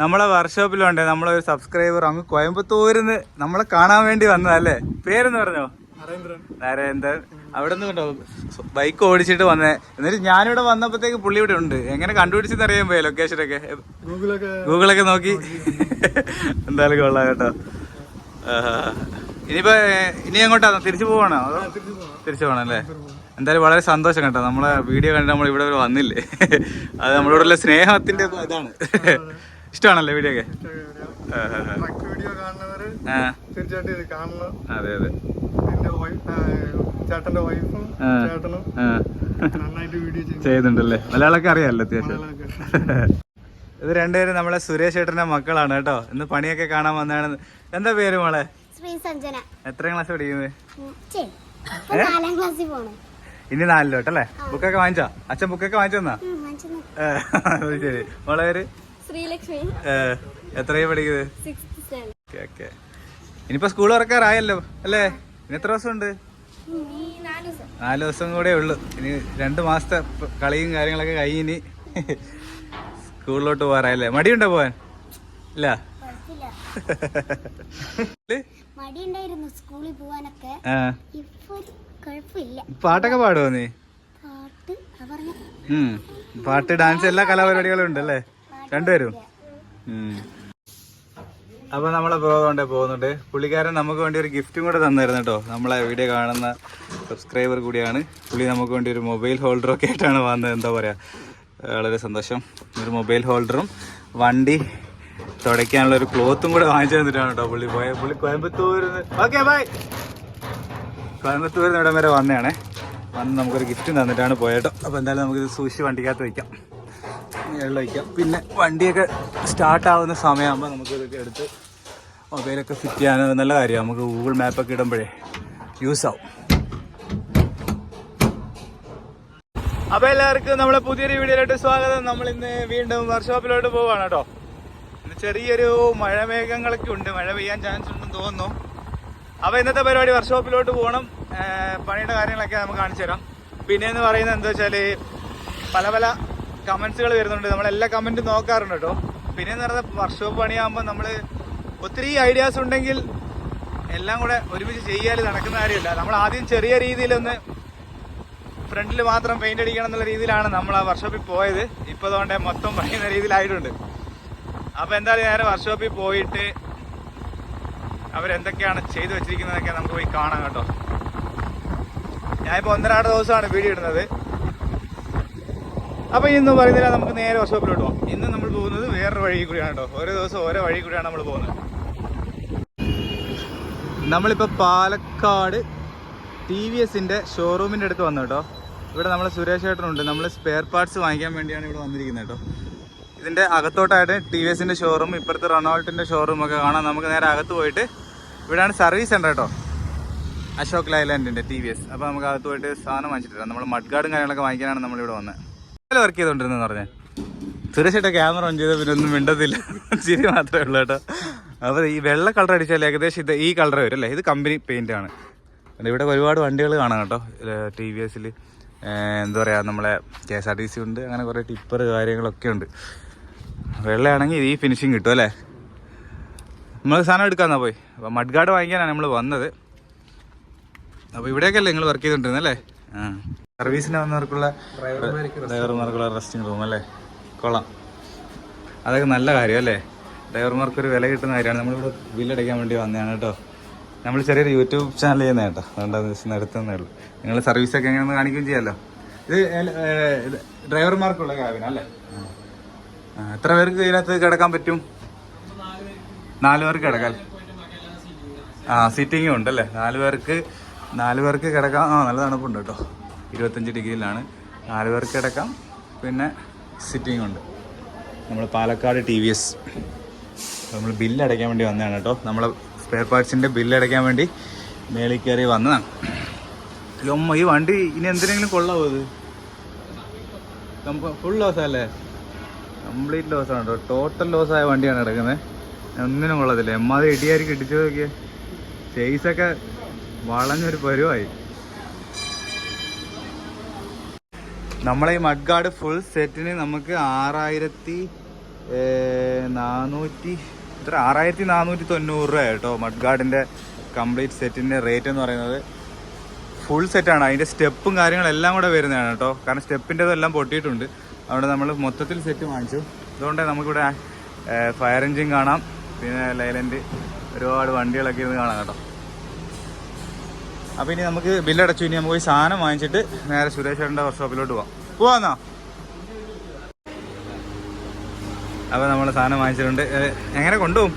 നമ്മളെ വർക്ക്ഷോപ്പിലുണ്ട് നമ്മളെ ഒരു സബ്സ്ക്രൈബർ അങ്ങ് കോയമ്പത്തൂരിൽ നിന്ന് നമ്മളെ കാണാൻ വേണ്ടി വന്നതല്ലേ പേരെന്ന് പറഞ്ഞോ? നരേന്ദ്രൻ. അവിടെ നിന്ന് കണ്ടോ ബൈക്ക് ഓടിച്ചിട്ട് വന്നേ. എന്നിട്ട് ഞാനിവിടെ വന്നപ്പോഴത്തേക്ക് പുള്ളി ഇവിടെ ഉണ്ട്. എങ്ങനെ കണ്ടുപിടിച്ചെന്ന് അറിയാൻ പോയ ലൊക്കേഷനൊക്കെ ഗൂഗിളൊക്കെ നോക്കി. എന്തായാലും കൊള്ളാം കേട്ടോ. ഇനിയിപ്പോ ഇനി എങ്ങോട്ടാ? തിരിച്ചു പോവാണോ? അതോ തിരിച്ചു പോകണം അല്ലേ എന്തായാലും വളരെ സന്തോഷം കേട്ടോ. നമ്മളെ വീഡിയോ കണ്ട് നമ്മൾ ഇവിടെ വന്നില്ലേ? അത് നമ്മളോടുള്ള സ്നേഹത്തിന്റെ ഇതാണ്. ഇഷ്ടമാണല്ലേ വീഡിയോ ഒക്കെ ട്രക്ക് വീഡിയോ കാണുന്നവര് ആ. തീർച്ചയായിട്ടും ഇത് കാണണം അതെ ചേട്ടന്റെ വൈഫും ചേട്ടനും നന്നായിട്ട് വീഡിയോ ചെയ്യുന്നുണ്ടല്ലേ? മലയാളമൊക്കെ അറിയാമല്ലോ അത്യാവശ്യം. ഇത് രണ്ടുപേരും നമ്മളെ സുരേഷ് ഏട്ടന്റെ മക്കളാണ് കേട്ടോ. ഇന്ന് പണിയൊക്കെ കാണാൻ വന്നാണ് എന്താ പേര് മോളെ? ശ്രീ സഞ്ജന. എത്ര ക്ലാസ് പഠിക്കുന്നത്? ഉം, ചേ. നാലാം ക്ലാസ്സിൽ പോണം. ഇനി നാലിലോട്ടല്ലേ ബുക്കൊക്കെ വാങ്ങിച്ചോ? അച്ഛൻ ബുക്കൊക്കെ വാങ്ങിച്ചു തന്നാ? ഉം, മനസ്സിലായി. ശരി. മോളെ പേര്? ശ്രീലക്ഷ്മി. എത്രയാ പഠിക്കുന്നത്? ഇനിയിപ്പോ സ്കൂൾ തുറക്കാറായല്ലോ അല്ലേ? ഇനി എത്ര ദിവസം ഉണ്ട് നാല് ദിവസം. കൂടെ ഉള്ളു. ഇനി രണ്ട് മാസത്തെ കളിയും കാര്യങ്ങളൊക്കെ കഴിഞ്ഞ് ഇനി സ്കൂളിലോട്ട് പോകാറായല്ലേ? മടിയുണ്ടോ പോവാൻ? ഇല്ല? സ്കൂളിൽ പോവാനൊക്കെ. പാട്ടൊക്കെ പാടുവോ നീ? പാട്ട് ഡാൻസ് എല്ലാ കലാപരിപാടികളും ഉണ്ട് അല്ലേ രണ്ടുപേരും. അപ്പൊ നമ്മളെ പോകുന്നുണ്ട് പോകുന്നുണ്ട്. പുള്ളിക്കാരൻ നമുക്ക് വേണ്ടി ഒരു ഗിഫ്റ്റും കൂടെ തന്നായിരുന്നു കേട്ടോ. നമ്മളെ വീഡിയോ കാണുന്ന സബ്സ്ക്രൈബർ കൂടിയാണ്. പുള്ളി നമുക്ക് വേണ്ടി ഒരു മൊബൈൽ ഹോൾഡറും ഒക്കെ ആയിട്ടാണ് വന്നത്. എന്താ പറയാ? വളരെ സന്തോഷം. ഒരു മൊബൈൽ ഹോൾഡറും വണ്ടി തുടയ്ക്കാനുള്ള ഒരു ക്ലോത്തും കൂടെ വാങ്ങിച്ചു തന്നിട്ടാണ് കേട്ടോ പുള്ളി പോയ. പുള്ളി കോയമ്പത്തൂരിന്ന് ഓക്കെ ബൈ. കോയമ്പത്തൂരിൽ നിന്ന് ഇവിടം വരെ വന്നതാണേ. വന്ന് നമുക്കൊരു ഗിഫ്റ്റും തന്നിട്ടാണ് പോയേട്ടോ അപ്പോൾ എന്തായാലും നമുക്കിത് സൂക്ഷിച്ച് വണ്ടിക്കകത്ത് വയ്ക്കാം വയ്ക്കാം പിന്നെ വണ്ടിയൊക്കെ സ്റ്റാർട്ടാവുന്ന സമയമാകുമ്പോൾ നമുക്ക് ഇതൊക്കെ എടുത്ത് മൊബൈലൊക്കെ ഫിറ്റ് ചെയ്യാൻ നല്ല കാര്യമാണ് നമുക്ക് ഗൂഗിൾ മാപ്പൊക്കെ ഇടുമ്പോഴേ യൂസ് ആവും. അപ്പോൾ എല്ലാവർക്കും നമ്മളെ പുതിയൊരു വീഡിയോയിലോട്ട് സ്വാഗതം. നമ്മൾ ഇന്ന് വീണ്ടും വർക്ക്ഷോപ്പിലോട്ട് പോവാണ് കേട്ടോ. ചെറിയൊരു മഴമേഘങ്ങളൊക്കെ ഉണ്ട്. മഴ പെയ്യാൻ ചാൻസ് ഉണ്ടെന്ന് തോന്നുന്നു. അപ്പൊ ഇന്നത്തെ പരിപാടി വർക്ക്ഷോപ്പിലോട്ട് പോകണം. പണിയുടെ കാര്യങ്ങളൊക്കെ നമുക്ക് കാണിച്ചു തരാം. പിന്നെ എന്ന് പറയുന്നത് എന്താ വെച്ചാൽ പല പല കമന്റ്സുകൾ വരുന്നുണ്ട്. നമ്മൾ എല്ലാ കമന്റും നോക്കാറുണ്ട് കേട്ടോ. പിന്നെ എന്ന് പറഞ്ഞാൽ വർക്ക്ഷോപ്പ് പണിയാകുമ്പോൾ നമ്മൾ ഒത്തിരി ഐഡിയാസ് ഉണ്ടെങ്കിൽ എല്ലാം കൂടെ ഒരുമിച്ച് ചെയ്യാൽ നടക്കുന്ന കാര്യമില്ല. നമ്മൾ ആദ്യം ചെറിയ രീതിയിലൊന്ന് ഫ്രണ്ടിൽ മാത്രം പെയിന്റ് അടിക്കണം എന്നുള്ള രീതിയിലാണ് നമ്മൾ ആ വർക്ക്ഷോപ്പിൽ പോയത്. ഇപ്പോൾ അതുകൊണ്ട് മൊത്തം പണിയുന്ന രീതിയിലായിട്ടുണ്ട്. അപ്പോൾ എന്തായാലും നേരെ വർക്ക്ഷോപ്പിൽ പോയിട്ട് അവരെന്തൊക്കെയാണ് ചെയ്തു വെച്ചിരിക്കുന്നതൊക്കെ നമുക്ക് പോയി കാണാം കേട്ടോ. ഞാനിപ്പോൾ ഒന്നരാട് ദിവസമാണ് വീഡിയോ ഇടുന്നത്. അപ്പൊ ഇന്ന് പറയുന്നില്ല നമുക്ക് നേരെ വർഷോപ്പിലോട്ട് പോകാം ഇന്ന് നമ്മൾ പോകുന്നത് വേറൊരു വഴി കൂടിയാണ് കേട്ടോ. ഓരോ ദിവസം ഓരോ വഴി കൂടിയാണ് നമ്മൾ പോകുന്നത്. നമ്മളിപ്പോ പാലക്കാട് ടി വി എസിന്റെ ഷോറൂമിന്റെ അടുത്ത് വന്നു കേട്ടോ. ഇവിടെ നമ്മൾ സുരേഷ് ഏട്ടനുണ്ട്. നമ്മൾ സ്പെയർ പാർട്സ് വാങ്ങിക്കാൻ വേണ്ടിയാണ് ഇവിടെ വന്നിരിക്കുന്നത് കേട്ടോ. ഇതിന്റെ അകത്തോട്ടായിട്ട് ടി വി എസിന്റെ ഷോറൂം ഇപ്പുറത്ത് റൊണാൾട്ടിന്റെ ഷോറൂം ഒക്കെ കാണാം. നമുക്ക് നേരെ അകത്ത് പോയിട്ട് ഇവിടെയാണ് സർവീസ് സെന്റർ കേട്ടോ. അശോക് ലൈലാൻഡിന്റെ ടി വി എസ്. അപ്പോൾ നമുക്ക് അകത്ത് പോയിട്ട് സാധനം വാങ്ങിച്ചിട്ടില്ല നമ്മൾ മഡ്ഗാർഡും കാര്യങ്ങളൊക്കെ വാങ്ങിക്കാനാണ് നമ്മൾ ഇവിടെ വന്നത്. വർക്ക് ചെയ്തോണ്ടിരുന്നെന്ന് പറഞ്ഞേ. ഏട്ടാ ക്യാമറ ഓൺ ചെയ്ത പിന്നെ ഒന്നും മിണ്ടത്തില്ല. ചിരി മാത്രമേ ഉള്ളൂ കേട്ടോ. അപ്പോൾ ഈ വെള്ള കളർ അടിച്ചാൽ ഏകദേശം ഇത് ഈ കളർ വരും അല്ലേ? ഇത് കമ്പനി പെയിന്റ് ആണ്. ഇവിടെ ഒരുപാട് വണ്ടികൾ കാണാം കേട്ടോ. ടി വി എസിൽ എന്താ പറയുക നമ്മളെ K S R T C ഉണ്ട് അങ്ങനെ കുറേ ടിപ്പർ കാര്യങ്ങളൊക്കെ ഉണ്ട്. വെള്ളയാണെങ്കിൽ ഈ ഫിനിഷിങ് കിട്ടും അല്ലേ? നമ്മൾ സാധനം എടുക്കാന്നാ പോയി. അപ്പോൾ മഡ് ഗാർഡ് വാങ്ങിക്കാനാണ് നമ്മൾ വന്നത്. അപ്പോൾ ഇവിടെയൊക്കെയല്ലേ നിങ്ങൾ വർക്ക് ചെയ്തോണ്ടിരുന്നത് അല്ലേ? ആ. സർവീസിന് വന്നവർക്കുള്ള ഡ്രൈവർമാർക്കുള്ള റെസ്റ്റിംഗ് റൂം അല്ലേ? കൊള്ളാം. അതൊക്കെ നല്ല കാര്യം അല്ലേ? ഡ്രൈവർമാർക്ക് ഒരു വില കിട്ടുന്ന കാര്യമാണ്. നമ്മളിവിടെ ബില്ലടിക്കാൻ വേണ്ടി വന്നതാണ് കേട്ടോ. നമ്മൾ ചെറിയൊരു യൂട്യൂബ് ചാനൽ ചെയ്യുന്ന കേട്ടോ. അതുകൊണ്ടാണ് ദിവസം നടത്തുന്നേ ഉള്ളൂ. നിങ്ങൾ സർവീസൊക്കെ എങ്ങനെയൊന്ന് കാണിക്കുകയും ചെയ്യാമല്ലോ ഇത് ഡ്രൈവർമാർക്കുള്ള ക്യാബിൻ അല്ലേ? എത്ര പേർക്ക് ഇതിനകത്ത് കിടക്കാൻ പറ്റും? നാല് പേർക്ക് കിടക്കാൻ. ആ സീറ്റിങ്ങും ഉണ്ടല്ലേ നാല് പേർക്ക് നാല് പേർക്ക് കിടക്കാം ആ നല്ല തണുപ്പുണ്ട് കേട്ടോ. ഇരുപത്തഞ്ച് ഡിഗ്രിയിലാണ്. നാല് പേർക്ക് കിടക്കാം. പിന്നെ സിറ്റിംഗ് ഉണ്ട്. നമ്മൾ പാലക്കാട് ടി വി എസ് നമ്മൾ ബില്ല് അടയ്ക്കാൻ വേണ്ടി വന്നതാണ് കേട്ടോ. നമ്മൾ സ്പെയർ പാർട്സിന്റെ ബില്ല് അടയ്ക്കാൻ വേണ്ടി മേളിൽ കയറി വന്നതാണ്. ലൊമ്മ ഈ വണ്ടി ഇനി എന്തിനെങ്കിലും കൊള്ളാവോ ഇത്? ഫുൾ ലോസ് അല്ലേ? കംപ്ലീറ്റ് ലോസ് ആണ് കേട്ടോ. ടോട്ടൽ ലോസ് ആയ വണ്ടിയാണ് കിടക്കുന്നത്. ഒന്നിനും കൊള്ളത്തില്ല. എമ്മാതെ ഇടിയായിരിക്കും ഇടിച്ചു നോക്കിയേ. ചേസൊക്കെ വളഞ്ഞൊരു പരുവായി. നമ്മളെ ഈ മഡ്ഗാർഡ് ഫുൾ സെറ്റിന് നമുക്ക് ആറായിരത്തി നാനൂറ്റി ഇത്ര ആറായിരത്തി നാനൂറ്റി തൊണ്ണൂറ് രൂപ കേട്ടോ മഡ്ഗാർഡിന്റെ കംപ്ലീറ്റ് സെറ്റിന്റെ റേറ്റ് എന്ന് പറയുന്നത്. ഫുൾ സെറ്റാണ് അതിന്റെ സ്റ്റെപ്പും കാര്യങ്ങളെല്ലാം കൂടെ വരുന്നതാണ് കേട്ടോ. കാരണം സ്റ്റെപ്പിന്റെ എല്ലാം പൊട്ടിയിട്ടുണ്ട്. അതുകൊണ്ട് നമ്മൾ മൊത്തത്തിൽ സെറ്റ് വാങ്ങിച്ചു. അതുകൊണ്ട് നമുക്കിവിടെ ഫയർ എഞ്ചിൻ കാണാം. പിന്നെ ലൈലൻഡ് ഒരുപാട് വണ്ടികളൊക്കെ ഇരുന്ന് കാണാം കേട്ടോ. അപ്പോൾ ഇനി നമുക്ക് ബില്ലടച്ചു. ഇനി നമുക്ക് സാധനം വാങ്ങിച്ചിട്ട് നേരെ സുരേഷ് വർക്ക്ഷോപ്പിലോട്ട് പോവാം. പോവാന്നോ? അപ്പോൾ നമ്മൾ സാധനം വാങ്ങിച്ചിട്ടുണ്ട്. എങ്ങനെ കൊണ്ടുപോകും?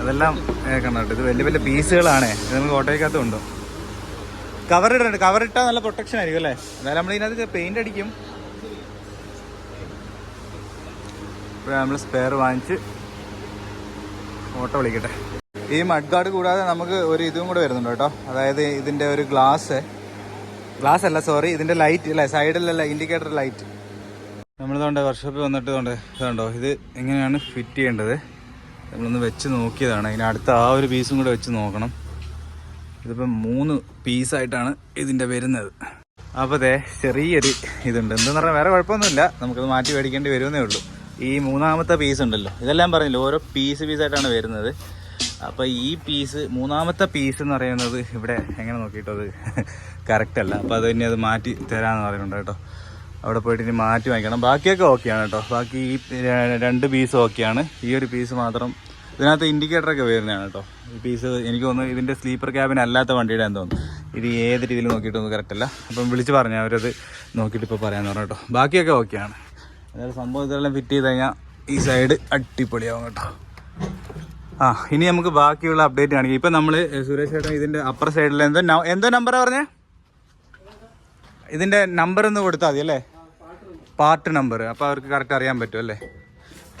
അതെല്ലാം കണ്ടോട്ടെ കണ്ടോ ഇത് വലിയ വലിയ പീസുകളാണ്. ഇത് നമുക്ക് ഓട്ടോയ്ക്കകത്ത് കൊണ്ടുപോകും. കവർ ഇടുന്നുണ്ട് കവർ ഇട്ടാൽ നല്ല പ്രൊട്ടക്ഷൻ ആയിരിക്കും അല്ലേ? എന്നാലും നമ്മൾ ഇതിനകത്ത് പെയിന്റ് അടിക്കും. ഇപ്പോൾ നമ്മൾ സ്പെയർ വാങ്ങിച്ച് ഓട്ടോ വിളിക്കട്ടെ. ഈ മഡ് ഗാർഡ് കൂടാതെ നമുക്ക് ഒരു ഇതും കൂടെ വരുന്നുണ്ട് കേട്ടോ. അതായത് ഇതിന്റെ ഒരു ഗ്ലാസ് ഗ്ലാസ് അല്ല സോറി ഇതിന്റെ ലൈറ്റ് അല്ലേ സൈഡിലല്ല ഇൻഡിക്കേറ്റർ ലൈറ്റ് നമ്മളിതുകൊണ്ട് വർക്ക്ഷോപ്പിൽ വന്നിട്ട് കൊണ്ട് ഇതുണ്ടോ ഇത് എങ്ങനെയാണ് ഫിറ്റ് ചെയ്യേണ്ടത്? നമ്മളൊന്ന് വെച്ച് നോക്കിയതാണ്. അതിന് അടുത്ത ആ ഒരു പീസും കൂടെ വെച്ച് നോക്കണം. ഇതിപ്പം മൂന്ന് പീസായിട്ടാണ് ഇതിന്റെ വരുന്നത്. അപ്പോൾ അതെ ചെറിയൊരു ഇതുണ്ട്. എന്തെന്ന് പറഞ്ഞാൽ വേറെ കുഴപ്പമൊന്നുമില്ല. നമുക്കത് മാറ്റി മേടിക്കേണ്ടി വരുമെന്നേ ഉള്ളൂ. ഈ മൂന്നാമത്തെ പീസ് ഉണ്ടല്ലോ. ഇതെല്ലാം പറഞ്ഞില്ല ഓരോ പീസ് പീസായിട്ടാണ് വരുന്നത്. അപ്പോൾ ഈ പീസ് മൂന്നാമത്തെ പീസ് എന്ന് പറയുന്നത് ഇവിടെ എങ്ങനെ നോക്കിയിട്ടോ അത് കറക്റ്റ് അല്ല. അപ്പോൾ അത് തന്നെ അത് മാറ്റി തരാമെന്ന് പറയുന്നുണ്ട് കേട്ടോ. അവിടെ പോയിട്ട് ഇനി മാറ്റി വാങ്ങിക്കണം. ബാക്കിയൊക്കെ ഓക്കെയാണ് കേട്ടോ. ബാക്കി ഈ രണ്ട് പീസ് ഓക്കെയാണ് ഈ ഒരു പീസ് മാത്രം ഇതിനകത്ത് ഇൻഡിക്കേറ്ററൊക്കെ വരുന്നതാണ് കേട്ടോ. ഈ പീസ് എനിക്ക് തോന്നുന്നു ഇതിന്റെ സ്ലീപ്പർ ക്യാബിൻ അല്ലാത്ത വണ്ടിയുടെ എന്ന് തോന്നുന്നു. ഇത് ഏത് രീതിയിൽ നോക്കിയിട്ടൊന്നും കറക്റ്റ് അല്ല. അപ്പം വിളിച്ച് പറഞ്ഞു അവരത് നോക്കിയിട്ട് ഇപ്പോൾ പറയാമെന്ന് പറഞ്ഞു കേട്ടോ. ബാക്കിയൊക്കെ ഓക്കെയാണ് അതായത് സംഭവം ഇതെല്ലാം ഫിറ്റ് ചെയ്ത് കഴിഞ്ഞാൽ ഈ സൈഡ് അടിപൊളിയാവും കേട്ടോ. ആ ഇനി നമുക്ക് ബാക്കിയുള്ള അപ്ഡേറ്റ് കാണിക്കാം. ഇപ്പം നമ്മൾ സുരേഷ് ചേട്ടൻ ഇതിന്റെ അപ്പർ സൈഡിൽ എന്തോ എന്തോ നമ്പർ പറഞ്ഞേ? ഇതിന്റെ നമ്പർ ഒന്ന് കൊടുത്താൽ മതി അല്ലേ? പാർട്ട് നമ്പർ അപ്പോൾ അവർക്ക് കറക്റ്റ് അറിയാൻ പറ്റും അല്ലേ?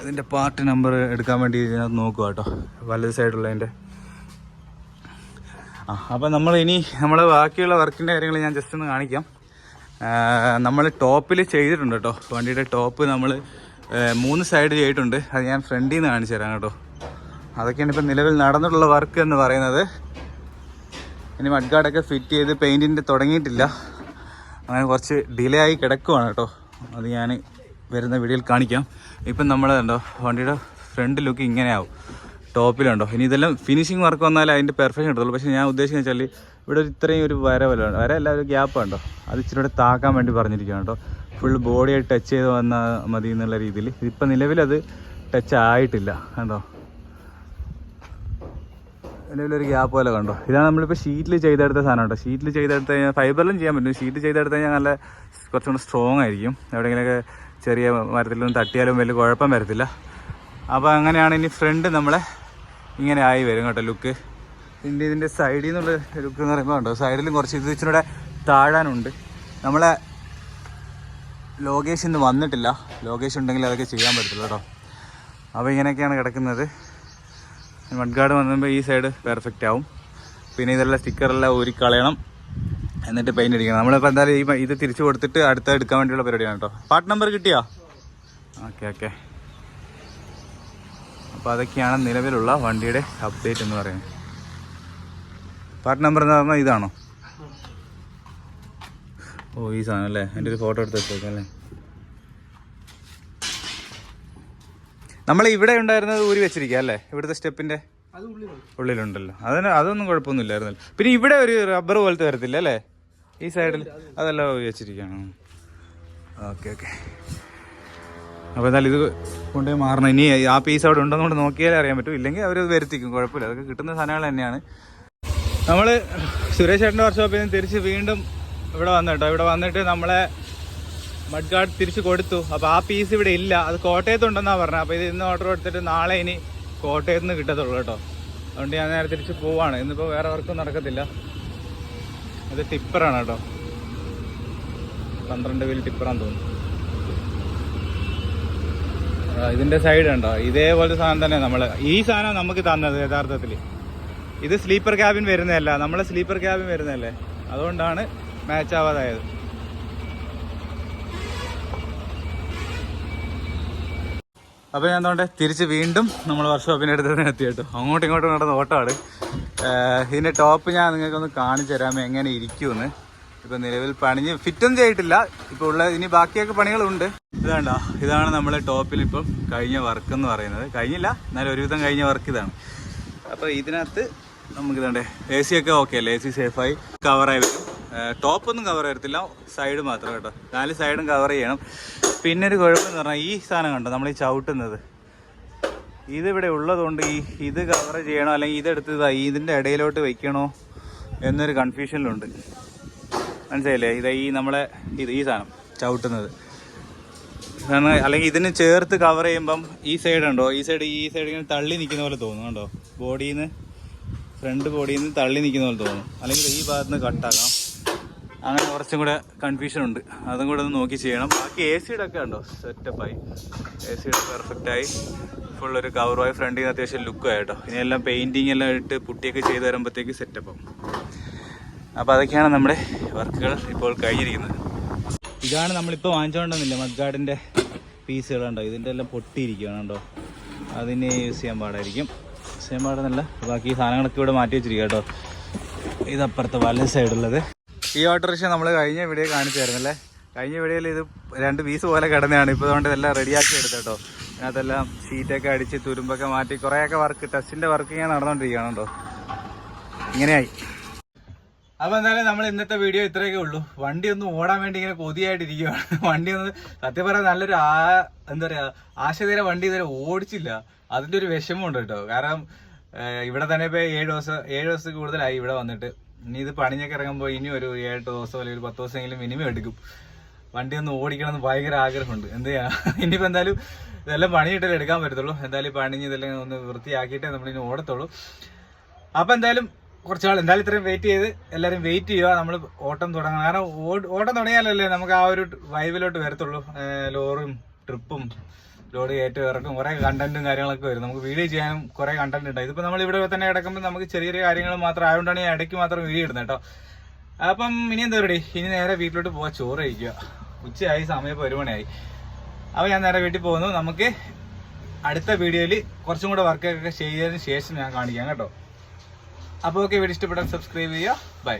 ഇതിന്റെ പാർട്ട് നമ്പർ എടുക്കാൻ വേണ്ടി ഇതിനകത്ത് നോക്കുക കേട്ടോ. വലത് സൈഡുള്ളതിന്റെ ആ അപ്പോൾ നമ്മൾ ഇനി നമ്മൾ ബാക്കിയുള്ള വർക്കിന്റെ കാര്യങ്ങൾ ഞാൻ ജസ്റ്റ് ഒന്ന് കാണിക്കാം. നമ്മൾ ടോപ്പിൽ ചെയ്തിട്ടുണ്ട് കേട്ടോ. വണ്ടിയുടെ ടോപ്പ് നമ്മൾ മൂന്ന് സൈഡ് ചെയ്തിട്ടുണ്ട്. അത് ഞാൻ ഫ്രണ്ടിൽ നിന്ന് കാണിച്ചു തരാം കേട്ടോ. അതൊക്കെയാണ് ഇപ്പം നിലവിൽ നടന്നിട്ടുള്ള വർക്ക് എന്ന് പറയുന്നത്. ഇനി മഡ്ഗാർഡൊക്കെ ഫിറ്റ് ചെയ്ത് പെയിന്റിന്റെ തുടങ്ങിയിട്ടില്ല. അങ്ങനെ കുറച്ച് ഡിലേ ആയി കിടക്കുവാണ് കേട്ടോ. അത് ഞാൻ വരുന്ന വീഡിയോയിൽ കാണിക്കാം. ഇപ്പം നമ്മൾ കണ്ടോ വണ്ടിയുടെ ഫ്രണ്ട് ലുക്ക് ഇങ്ങനെയാവും. ടോപ്പിലുണ്ടോ ഇനി ഇതെല്ലാം ഫിനിഷിങ് വർക്ക് വന്നാലേ അതിന്റെ പെർഫെക്ഷൻ കിട്ടത്തുള്ളൂ. പക്ഷേ ഞാൻ ഉദ്ദേശിക്കുന്നത് വെച്ചാൽ ഇവിടെ ഒരു ഇത്രയും ഒരു വര പോലെ വര അല്ല ഒരു ഗ്യാപ്പ് ഉണ്ടോ അത് ഇച്ചിരി കൂടെ താക്കാൻ വേണ്ടി പറഞ്ഞിരിക്കുകയാണ് കേട്ടോ. ഫുൾ ബോഡിയായി ടച്ച് ചെയ്ത് വന്നാൽ മതി എന്നുള്ള രീതിയിൽ. ഇപ്പം നിലവിലത് ടച്ച് ആയിട്ടില്ല കണ്ടോ? നിലവിലൊരു ഗ്യാപ്പ് പോലെ കണ്ടോ? ഇതാണ് നമ്മളിപ്പോൾ ഷീറ്റിൽ ചെയ്തെടുത്ത സാധനം കേട്ടോ. ഷീറ്റിൽ ചെയ്തെടുത്ത് കഴിഞ്ഞാൽ ഫൈബറിലും ചെയ്യാൻ പറ്റും. ഷീറ്റ് ചെയ്തെടുത്ത് കഴിഞ്ഞാൽ നല്ല കുറച്ചും കൂടെ സ്ട്രോങ് ആയിരിക്കും. എവിടെയെങ്കിലുമൊക്കെ ചെറിയ മരത്തിലൊന്നും തട്ടിയാലും വലിയ കുഴപ്പം വരത്തില്ല. അപ്പോൾ അങ്ങനെയാണ് ഇനി ഫ്രണ്ട് നമ്മളെ ഇങ്ങനെ ആയി വരും കേട്ടോ ലുക്ക് ഇതിന്റെ ഇതിന്റെ സൈഡിൽ നിന്നുള്ള ലുക്ക് എന്ന് പറയുമ്പോൾ ഉണ്ടോ സൈഡിലും കുറച്ച് ഇത് ഇച്ചിരി താഴാനുണ്ട്. നമ്മളെ ലോകേഷ് ഇന്ന് വന്നിട്ടില്ല. ലോകേഷ് ഉണ്ടെങ്കിൽ അതൊക്കെ ചെയ്യാൻ പറ്റത്തില്ല കേട്ടോ. അപ്പോൾ ഇങ്ങനെയൊക്കെയാണ് കിടക്കുന്നത്. മഡ്ഗാർഡ് വന്നുമ്പോൾ ഈ സൈഡ് പെർഫെക്റ്റ് ആവും. പിന്നെ ഇതെല്ലാം സ്റ്റിക്കറെല്ലാം കളയണം. എന്നിട്ട് പെയിന്റ് അടിക്കണം. നമ്മളിപ്പോൾ എന്തായാലും ഈ ഇത് തിരിച്ചു കൊടുത്തിട്ട് അടുത്ത എടുക്കാൻ വേണ്ടിയുള്ള പരിപാടിയാണ് കേട്ടോ. പാർട്ട് നമ്പർ കിട്ടിയോ? ഓക്കെ ഓക്കെ അപ്പോൾ അതൊക്കെയാണ് നിലവിലുള്ള വണ്ടിയുടെ അപ്ഡേറ്റ് എന്ന് പറയുന്നത്. പാർട്ട് നമ്പർ എന്ന് പറഞ്ഞാൽ ഇതാണോ? ഓ ഈ സാധനം അല്ലേ? എന്റെ ഒരു ഫോട്ടോ എടുത്ത് വെച്ചേക്കാം അല്ലേ? നമ്മൾ ഇവിടെ ഉണ്ടായിരുന്നത് ഊരി വെച്ചിരിക്കുക അല്ലേ? ഇവിടുത്തെ സ്റ്റെപ്പിന്റെ ഉള്ളിലുണ്ടല്ലോ. അതിന് അതൊന്നും കുഴപ്പമൊന്നുമില്ലായിരുന്നല്ലോ പിന്നെ ഇവിടെ ഒരു റബ്ബർ പോലത്തെ വരത്തില്ല അല്ലേ? ഈ സൈഡിൽ അതെല്ലാം. വെച്ചിരിക്കുകയാണ്. Okay okay. അപ്പോൾ എന്തായാലും ഇത് കൊണ്ടേ മാറണം. ഇനി ആ പീസ് അവിടെ ഉണ്ടോ എന്ന് നോക്കിയാലേ അറിയാൻ പറ്റും. ഇല്ലെങ്കിൽ അവർ വരുത്തിക്കും. കുഴപ്പമില്ല. അതൊക്കെ കിട്ടുന്ന സാധനങ്ങൾ തന്നെയാണ്. നമ്മൾ സുരേഷ് ചേട്ടന്റെ വർക്ക്ഷോപ്പിൽ നിന്ന് തിരിച്ച് വീണ്ടും ഇവിടെ വന്നു കേട്ടോ. ഇവിടെ വന്നിട്ട് നമ്മളെ മഡ് ഗാർഡ് തിരിച്ച് കൊടുത്തു. അപ്പോൾ ആ പീസ് ഇവിടെ ഇല്ല. അത് കോട്ടയത്തുണ്ടെന്നാണ് പറഞ്ഞത്. അപ്പോൾ ഇത് ഇന്ന് ഓർഡർ കൊടുത്തിട്ട് നാളെ ഇനി കോട്ടയത്ത് നിന്ന് കിട്ടത്തുള്ളൂ കേട്ടോ. അതുകൊണ്ട് ഞാൻ നേരെ തിരിച്ച് പോവാണ്. ഇന്നിപ്പോൾ വേറെ വർക്കും നടക്കത്തില്ല. ഇത് ടിപ്പറാണ് കേട്ടോ. പന്ത്രണ്ട് വീൽ ടിപ്പറാന്ന് തോന്നുന്നു. ഇതിന്റെ സൈഡ് ഉണ്ടോ ഇതേപോലത്തെ സാധനം തന്നെ നമ്മൾ ഈ സാധനം നമുക്ക് തന്നത് യഥാർത്ഥത്തിൽ ഇത് സ്ലീപ്പർ ക്യാബിൻ വരുന്നതല്ല. നമ്മളെ സ്ലീപ്പർ ക്യാബിൻ വരുന്നതല്ലേ? അതുകൊണ്ടാണ് മാച്ച് ആവാതായത്. അപ്പോൾ ഞാൻ എന്തുകൊണ്ട് തിരിച്ച് വീണ്ടും നമ്മൾ വർക്ക്ഷോപ്പിന്റെ അടുത്ത് തന്നെ എത്തി കേട്ടോ. അങ്ങോട്ടും ഇങ്ങോട്ടും നടന്ന ഓട്ടമാണ്. ഇതിന്റെ ടോപ്പ് ഞാൻ നിങ്ങൾക്കൊന്ന് കാണിച്ചു തരാം എങ്ങനെ ഇരിക്കുമെന്ന്. ഇപ്പൊ നിലവിൽ പണിഞ്ഞ് ഫിറ്റൊന്നും ചെയ്തിട്ടില്ല ഇപ്പൊ ഉള്ള ഇനി ബാക്കിയൊക്കെ പണികളുണ്ട്. ഇതാണ്ട ഇതാണ് നമ്മളെ ടോപ്പിൽ ഇപ്പം കഴിഞ്ഞ വർക്ക് എന്ന് പറയുന്നത്. കഴിഞ്ഞില്ല എന്നാലും ഒരുവിധം കഴിഞ്ഞ വർക്ക് ഇതാണ്. അപ്പൊ ഇതിനകത്ത് നമുക്ക് ഇതാണ്ടേ എ സി ഒക്കെ ഓക്കെ അല്ലേ? എ സി സേഫായി കവറായി വരും. ടോപ്പ് ഒന്നും കവർ ചെയ്യത്തില്ല സൈഡ് മാത്രം കേട്ടോ. നാല് സൈഡും കവർ ചെയ്യണം. പിന്നെ ഒരു കുഴപ്പമെന്ന് പറഞ്ഞാൽ ഈ സാധനം കണ്ടോ? നമ്മൾ ഈ ചവിട്ടുന്നത് ഇതിവിടെ ഉള്ളതുകൊണ്ട് ഈ ഇത് കവർ ചെയ്യണോ? അല്ലെങ്കിൽ ഇതെടുത്ത് ഇതാ ഇതിന്റെ ഇടയിലോട്ട് വയ്ക്കണോ എന്നൊരു കൺഫ്യൂഷനിലുണ്ട് മനസ്സിലായില്ലേ? ഇത് ഈ നമ്മളെ ഇത് ഈ സാധനം ചവിട്ടുന്നത്. അല്ലെങ്കിൽ ഇതിന് ചേർത്ത് കവർ ചെയ്യുമ്പം ഈ സൈഡ് ഉണ്ടോ? ഈ സൈഡ് ഈ സൈഡ് ഇങ്ങനെ തള്ളി നിൽക്കുന്ന പോലെ തോന്നും കണ്ടോ? ബോഡിയിൽ നിന്ന് ഫ്രണ്ട് ബോഡിയിൽ നിന്ന് തള്ളി നിൽക്കുന്ന പോലെ തോന്നും. അല്ലെങ്കിൽ ഈ ഭാഗത്ത് നിന്ന് കട്ടാക്കാം അങ്ങനെ കുറച്ചും കൂടെ കൺഫ്യൂഷൻ ഉണ്ട്. അതും കൂടെ ഒന്ന് നോക്കി ചെയ്യണം. ബാക്കി എ സിയുടെ ഒക്കെ ഉണ്ടോ സെറ്റപ്പായി എ സിയുടെ പെർഫെക്റ്റായി ഫുൾ ഒരു കവറുമായി ഫ്രണ്ടിൽ നിന്ന് അത്യാവശ്യം ലുക്ക് ആയിട്ടോ. ഇനി എല്ലാം പെയിന്റിങ് എല്ലാം ഇട്ട് പുട്ടിയൊക്കെ ചെയ്ത് സെറ്റപ്പം അപ്പോൾ അതൊക്കെയാണ് നമ്മുടെ വർക്കുകൾ ഇപ്പോൾ കഴിഞ്ഞിരിക്കുന്നത്. ഇതാണ് നമ്മളിപ്പോൾ വാങ്ങിച്ചുകൊണ്ടെന്നില്ല മഡ്ഗാർഡിന്റെ പീസുകളുണ്ടോ? ഇതിന്റെ എല്ലാം പൊട്ടിയിരിക്കുകയാണ് കേട്ടോ അതിനെ യൂസ് ചെയ്യാൻ പാടായിരിക്കും. യൂസ് ചെയ്യാൻ പാടുന്നില്ല. ബാക്കി സാധനങ്ങളൊക്കെ ഇവിടെ മാറ്റി വെച്ചിരിക്കുക കേട്ടോ. ഇത് അപ്പുറത്തെ വല സൈഡുള്ളത് ഈ ഓട്ടോറിക്ഷ നമ്മൾ കഴിഞ്ഞ വീഡിയോ കാണിച്ചായിരുന്നല്ലേ? കഴിഞ്ഞ വീഡിയോയിൽ ഇത് രണ്ട് പീസ് പോലെ കിടന്നതാണ്. ഇപ്പോൾ അതുകൊണ്ട് ഇതെല്ലാം റെഡിയാക്കി എടുത്തു അതിനകത്തെല്ലാം ഷീറ്റൊക്കെ അടിച്ച് തുരുമ്പൊക്കെ മാറ്റി കുറേയൊക്കെ വർക്ക് ടെസ്റ്റിന്റെ വർക്ക് ഇങ്ങനെ നടന്നുകൊണ്ടിരിക്കുകയാണ് കേട്ടോ. ഇങ്ങനെയായി. അപ്പോൾ എന്തായാലും നമ്മൾ ഇന്നത്തെ വീഡിയോ ഇത്രയൊക്കെ ഉള്ളൂ. വണ്ടി ഒന്ന് ഓടാൻ വേണ്ടി ഇങ്ങനെ കൊതിയായിട്ടിരിക്കുകയാണ്. വണ്ടി ഒന്ന് സത്യം പറയാൻ നല്ലൊരു ആ എന്താ പറയുക ആശയതര വണ്ടി ഇതുവരെ ഓടിച്ചില്ല. അതിന്റെ ഒരു വിഷമമുണ്ട് കേട്ടോ. കാരണം ഇവിടെ തന്നെ ഇപ്പോൾ ഏഴ് ദിവസം ഏഴ് ദിവസത്തിൽ കൂടുതലായി ഇവിടെ വന്നിട്ട്. ഇനി ഇത് പണിഞ്ഞൊക്കെ ഇറങ്ങുമ്പോൾ ഇനി ഒരു ഏഴ് ദിവസം അല്ലെങ്കിൽ ഒരു പത്ത് ദിവസമെങ്കിലും മിനിമം എടുക്കും. വണ്ടി ഒന്ന് ഓടിക്കണം എന്ന് ഭയങ്കര ആഗ്രഹമുണ്ട്. എന്ത് ചെയ്യാം? ഇനിയിപ്പോൾ എന്തായാലും ഇതെല്ലാം പണിയിട്ടല്ലേ എടുക്കാൻ പറ്റത്തുള്ളൂ. എന്തായാലും പണിഞ്ഞ് ഇതെല്ലാം ഒന്ന് വൃത്തിയാക്കിയിട്ടേ നമ്മളിനി ഓടത്തുള്ളൂ. അപ്പോൾ എന്തായാലും കുറച്ചാൾ എന്തായാലും ഇത്രയും വെയിറ്റ് ചെയ്ത് എല്ലാവരും വെയിറ്റ് ചെയ്യുക. നമ്മൾ ഓട്ടം തുടങ്ങണം. കാരണം ഓട്- ഓട്ടം തുടങ്ങിയാലല്ലേ നമുക്ക് ആ ഒരു വൈബിലോട്ട് വരത്തുള്ളൂ. ലോറും ട്രിപ്പും ലോഡ് കയറ്റം ഇറക്കും. കുറെ കണ്ടന്റും കാര്യങ്ങളൊക്കെ വരും. നമുക്ക് വീഡിയോ ചെയ്യാനും കുറെ കണ്ടന്റ് ഉണ്ട്. ഇതിപ്പോ നമ്മൾ ഇവിടെ തന്നെ കിടക്കുമ്പോൾ നമുക്ക് ചെറിയ ചെറിയ കാര്യങ്ങൾ മാത്രം ആയതുകൊണ്ടാണ് ഞാൻ ഇടയ്ക്ക് മാത്രം വീഡിയോ ഇടുന്നത് കേട്ടോ. അപ്പം ഇനി എന്താ പറയുക ഇനി നേരെ വീട്ടിലോട്ട് പോവാ. ചോറ് കഴിക്കുക. ഉച്ചയായി സമയം ഇപ്പോൾ ഒരു മണിയായി. ഞാൻ നേരെ വീട്ടിൽ പോകുന്നു. നമുക്ക് അടുത്ത വീഡിയോയിൽ കുറച്ചും കൂടെ വർക്കൊക്കെ ചെയ്തതിന് ശേഷം ഞാൻ കാണിക്കാം കേട്ടോ. അപ്പോൾ ഓക്കെ വീഡിയോ ഇഷ്ടപ്പെട്ടാൽ സബ്സ്ക്രൈബ് ചെയ്യുക. ബൈ